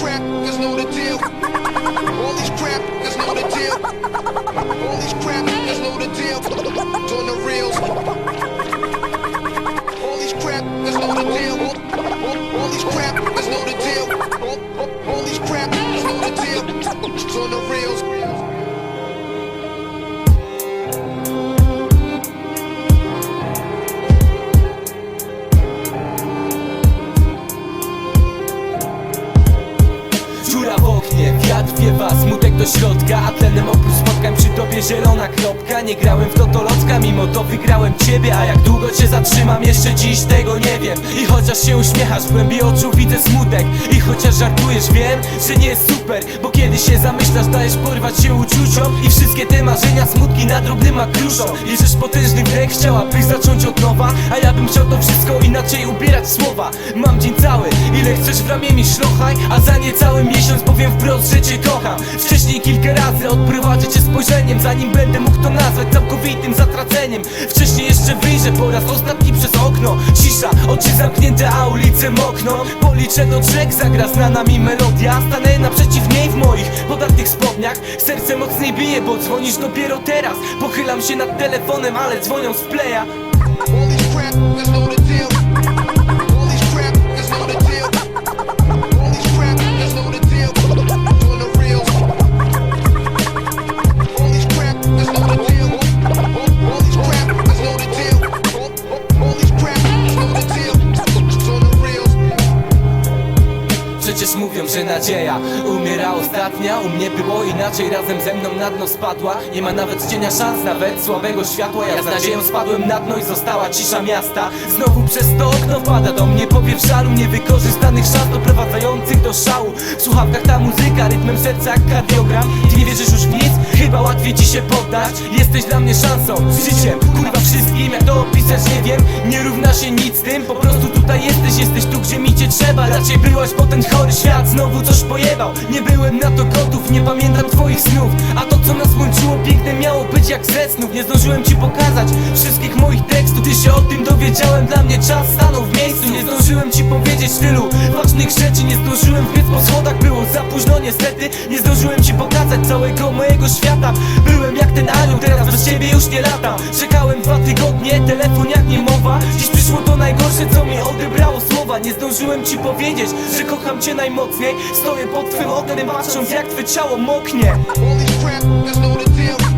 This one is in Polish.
crap is know the deal. All these is know the deal. All these is know the deal. Turn the reels. All these is know the deal. All these is know the deal. All these is know the deal. Turn the reels. ja dwie was, smutek do środka, a tlenem oprócz tobie zielona kropka Nie grałem w totolocka, mimo to wygrałem ciebie. A jak długo cię zatrzymam, jeszcze dziś tego nie wiem. I chociaż się uśmiechasz, w głębi oczu widzę smutek. I chociaż żartujesz, wiem, że nie jest super Bo kiedy się zamyślasz, dajesz porwać się uczuciom. I wszystkie te marzenia, smutki na drobnym kruszą Bierzesz potężny wdech, chciałabyś zacząć od nowa. A ja bym chciał to wszystko inaczej ubierać słowa. Mam dzień cały, ile chcesz w ramię mi szlochaj. A za niecały miesiąc powiem wprost, że cię kocham. Wcześniej kilka razy odprowadzę cię spojrzeniem Zanim będę mógł to nazwać całkowitym zatraceniem. Wcześniej jeszcze wyjrzę po raz ostatni przez okno. Cisza, oczy zamknięte, a ulice mokną Policzę do trzech, zagra znana mi melodia. Stanę naprzeciw niej w moich podatnych spodniach. Serce mocniej bije, bo dzwonisz dopiero teraz. Pochylam się nad telefonem, ale dzwonią z playa Przecież mówią, że nadzieja umiera ostatnia. U mnie było inaczej, razem ze mną na dno spadła. Nie ma nawet cienia szans, nawet słabego światła. Ja z nadzieją spadłem na dno i została cisza miasta. Znowu przez to okno wpada do mnie powiew żalu Niewykorzystanych szans doprowadzających do szału. W słuchawkach ta muzyka, rytmem serca jak kardiogram Ty nie wierzysz już w nic? Łatwiej ci się poddać. Jesteś dla mnie szansą, życiem, kurwa wszystkim. Jak to opisać nie wiem, nie równa się nic z tym. Po prostu tutaj jesteś, jesteś tu gdzie mi cię trzeba. Raczej byłaś, bo ten chory świat znowu coś pojebał. Nie byłem na to gotów, nie pamiętam twoich snów. A to co nas łączyło piękne jak ze snów Nie zdążyłem ci pokazać wszystkich moich tekstów. Ty się o tym dowiedziałem, dla mnie czas stanął w miejscu. Nie zdążyłem ci powiedzieć tylu ważnych rzeczy Nie zdążyłem wbiec po schodach, było za późno. Niestety Nie zdążyłem ci pokazać całego mojego świata. Byłem jak ten anioł, teraz bez ciebie już nie latam. Czekałem dwa tygodnie, telefon jak nie mowa. Dziś przyszło to najgorsze, co mi odebrało słowa. Nie zdążyłem ci powiedzieć, że kocham cię najmocniej. Stoję pod twym oknem, patrząc jak twe ciało moknie. All these crap